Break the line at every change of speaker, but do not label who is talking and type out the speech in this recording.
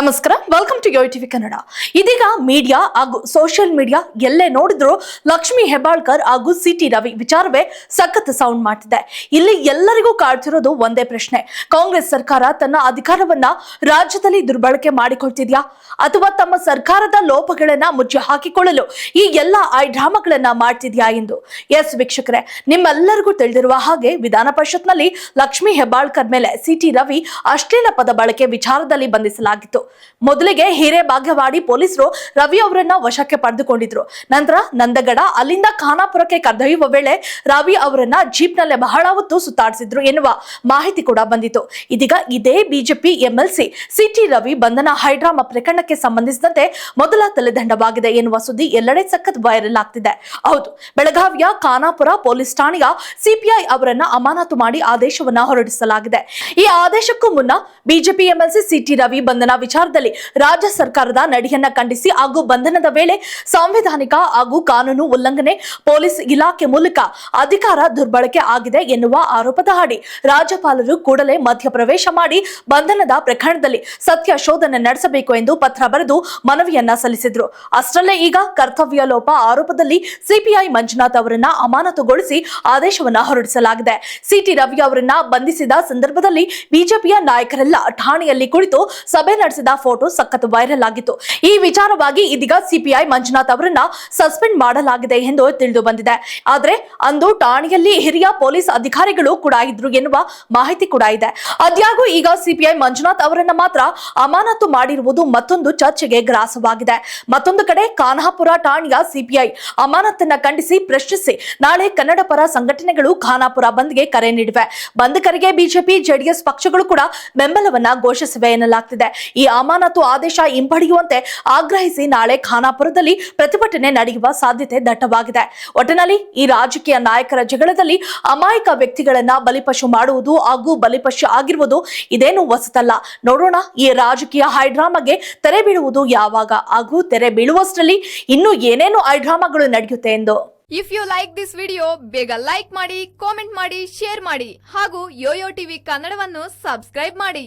ನಮಸ್ಕಾರ. Welcome to yo TV Kannada ಇದೀಗ media ಹಾಗೂ ಸೋಷಿಯಲ್ ಮೀಡಿಯಾ ಎಲ್ಲೇ ನೋಡಿದ್ರು ಲಕ್ಷ್ಮಿ ಹೆಬ್ಬಾಳ್ಕರ್ ಹಾಗೂ ಸಿ ಟಿ ರವಿ ವಿಚಾರವೇ ಸಖತ್ ಸೌಂಡ್ ಮಾಡ್ತಿದೆ. ಇಲ್ಲಿ ಎಲ್ಲರಿಗೂ ಕಾಡ್ತಿರೋದು ಒಂದೇ ಪ್ರಶ್ನೆ. ಕಾಂಗ್ರೆಸ್ ಸರ್ಕಾರ ತನ್ನ ಅಧಿಕಾರವನ್ನ ರಾಜ್ಯದಲ್ಲಿ ದುರ್ಬಳಕೆ ಮಾಡಿಕೊಳ್ತಿದ್ಯಾ? ಅಥವಾ ತಮ್ಮ ಸರ್ಕಾರದ ಲೋಪಗಳನ್ನ ಮುಚ್ಚಿ ಹಾಕಿಕೊಳ್ಳಲು ಈ ಎಲ್ಲ ಡ್ರಾಮಾಗಳನ್ನ ಮಾಡ್ತಿದ್ಯಾ ಎಂದು? ಎಸ್ ವೀಕ್ಷಕರೇ, ನಿಮ್ಮೆಲ್ಲರಿಗೂ ತಿಳಿದಿರುವ ಹಾಗೆ ವಿಧಾನ ಪರಿಷತ್ನಲ್ಲಿ ಲಕ್ಷ್ಮಿ ಹೆಬ್ಬಾಳ್ಕರ್ ಮೇಲೆ ಸಿಟಿ ರವಿ ಅಶ್ಲೀಲ ಪದ ಬಳಕೆ ವಿಚಾರದಲ್ಲಿ ಬಂಧಿಸಲಾಗಿತ್ತು. ಮೊದಲಿಗೆ ಹಿರೇಬಾಗೇವಾಡಿ ಪೊಲೀಸರು ರವಿ ಅವರನ್ನ ವಶಕ್ಕೆ ಪಡೆದುಕೊಂಡಿದ್ರು. ನಂತರ ನಂದಗಡ, ಅಲ್ಲಿಂದ ಖಾನಾಪುರಕ್ಕೆ ಕರೆದೊಯ್ಯುವ ವೇಳೆ ರವಿ ಅವರನ್ನ ಜೀಪ್ನಲ್ಲೇ ಬಹಳ ಹೊತ್ತು ಸುತ್ತಾಡಿಸಿದ್ರು ಎನ್ನುವ ಮಾಹಿತಿ ಕೂಡ ಬಂದಿತ್ತು. ಇದೀಗ ಇದೇ ಬಿಜೆಪಿ ಎಂಎಲ್ಸಿ, ಸಿಟಿ ರವಿ ಬಂಧನ ಹೈಡ್ರಾಮಾ ಪ್ರಕರಣಕ್ಕೆ ಸಂಬಂಧಿಸಿದಂತೆ ಮೊದಲ ತಲೆದಂಡವಾಗಿದೆ ಎನ್ನುವ ಸುದ್ದಿ ಎಲ್ಲೆಡೆ ಸಖತ್ ವೈರಲ್ ಆಗ್ತಿದೆ. ಹೌದು, ಬೆಳಗಾವಿಯ ಖಾನಾಪುರ ಪೊಲೀಸ್ ಠಾಣೆಯ ಸಿಪಿಐ ಅವರನ್ನ ಅಮಾನತು ಮಾಡಿ ಆದೇಶವನ್ನ ಹೊರಡಿಸಲಾಗಿದೆ. ಈ ಆದೇಶಕ್ಕೂ ಮುನ್ನ ಬಿಜೆಪಿ ಎಂಎಲ್ಸಿ, ಸಿಟಿ ರವಿ ಬಂಧನ ವಿಚಾರದಲ್ಲಿ ರಾಜ್ಯ ಸರ್ಕಾರದ ನಡೆಯನ್ನ ಖಂಡಿಸಿ ಹಾಗೂ ಬಂಧನದ ವೇಳೆ ಸಾಂವಿಧಾನಿಕ ಹಾಗೂ ಕಾನೂನು ಉಲ್ಲಂಘನೆ ಪೊಲೀಸ್ ಇಲಾಖೆ ಮೂಲಕ ಅಧಿಕಾರ ದುರ್ಬಳಕೆ ಆಗಿದೆ ಎನ್ನುವ ಆರೋಪದ ಅಡಿ ರಾಜ್ಯಪಾಲರು ಕೂಡಲೇ ಮಧ್ಯಪ್ರವೇಶ ಮಾಡಿ ಬಂಧನದ ಪ್ರಕರಣದಲ್ಲಿ ಸತ್ಯ ಶೋಧನೆ ನಡೆಸಬೇಕು ಎಂದು ಪತ್ರ ಬರೆದು ಮನವಿಯನ್ನ ಸಲ್ಲಿಸಿದ್ರು. ಅಷ್ಟರಲ್ಲೇ ಈಗ ಕರ್ತವ್ಯ ಲೋಪ ಆರೋಪದಲ್ಲಿ ಸಿಪಿಐ ಮಂಜುನಾಥ್ ಅವರನ್ನ ಅಮಾನತುಗೊಳಿಸಿ ಆದೇಶವನ್ನ ಹೊರಡಿಸಲಾಗಿದೆ. ಸಿಟಿ ರವಿ ಅವರನ್ನ ಬಂಧಿಸಿದ ಸಂದರ್ಭದಲ್ಲಿ ಬಿಜೆಪಿಯ ನಾಯಕರೆಲ್ಲ ಠಾಣೆಯಲ್ಲಿ ಕುಳಿತು ಸಭೆ ನಡೆಸಿದ ಫೋಟೋ ಸಖತ್ ವೈರಲ್ ಆಗಿತ್ತು. ಈ ವಿಚಾರವಾಗಿ ಇದೀಗ ಸಿಪಿಐ ಮಂಜುನಾಥ್ ಅವರನ್ನ ಸಸ್ಪೆಂಡ್ ಮಾಡಲಾಗಿದೆ ಎಂದು ತಿಳಿದು ಬಂದಿದೆ. ಆದ್ರೆ ಅಂದು ಠಾಣೆಯಲ್ಲಿ ಹಿರಿಯ ಪೊಲೀಸ್ ಅಧಿಕಾರಿಗಳು ಕೂಡ ಇದ್ರು ಎನ್ನುವ ಮಾಹಿತಿ ಕೂಡ ಇದೆ. ಅದ್ಯಾಗೂ ಈಗ ಸಿಪಿಐ ಮಂಜುನಾಥ್ ಅವರನ್ನ ಮಾತ್ರ ಅಮಾನತು ಮಾಡಿರುವುದು ಮತ್ತೊಂದು ಚರ್ಚೆಗೆ ಗ್ರಾಸವಾಗಿದೆ. ಮತ್ತೊಂದು ಕಡೆ ಖಾನಾಪುರ ಠಾಣೆಯ ಸಿಪಿಐ ಅಮಾನತನ್ನ ಖಂಡಿಸಿ ಪ್ರಶ್ನಿಸಿ, ನಾಳೆ ಕನ್ನಡ ಪರ ಸಂಘಟನೆಗಳು ಖಾನಾಪುರ ಬಂದ್ಗೆ ಕರೆ ನೀಡಿವೆ. ಬಂದ್ ಕರೆಗೆ ಬಿಜೆಪಿ, ಜೆಡಿಎಸ್ ಪಕ್ಷಗಳು ಕೂಡ ಬೆಂಬಲವನ್ನ ಘೋಷಿಸಿವೆ ಎನ್ನಲಾಗ್ತಿದೆ. ಈ ಅಮಾನತು ಆದೇಶ ಹಿಂಪಡೆಯುವಂತೆ ಆಗ್ರಹಿಸಿ ನಾಳೆ ಖಾನಾಪುರದಲ್ಲಿ ಪ್ರತಿಭಟನೆ ನಡೆಯುವ ಸಾಧ್ಯತೆ ದಟ್ಟವಾಗಿದೆ. ಒಟ್ಟಿನಲ್ಲಿ ಈ ರಾಜಕೀಯ ನಾಯಕರ ಜಗಳದಲ್ಲಿ ಅಮಾಯಕ ವ್ಯಕ್ತಿಗಳನ್ನ ಬಲಿಪಶು ಮಾಡುವುದು ಹಾಗೂ ಬಲಿಪಶು ಆಗಿರುವುದು ಇದೇನು ಹೊಸತಲ್ಲ. ನೋಡೋಣ, ಈ ರಾಜಕೀಯ ಹೈಡ್ರಾಮಾಗೆ ತೆರೆ ಬೀಳುವುದು ಯಾವಾಗ? ಹಾಗೂ ತೆರೆ ಬೀಳುವಷ್ಟರಲ್ಲಿ ಇನ್ನೂ ಏನೇನು ಹೈಡ್ರಾಮಾಗಳು ನಡೆಯುತ್ತೆ ಎಂದು?
If you like this video ಬೇಗ ಲೈಕ್ ಮಾಡಿ ಕಾಮೆಂಟ್ ಮಾಡಿ ಶೇರ್ ಮಾಡಿ ಹಾಗೂ ಯೋಯೋ ಟಿವಿ ಕನ್ನಡವನ್ನು ಸಬ್ಸ್ಕ್ರೈಬ್ ಮಾಡಿ.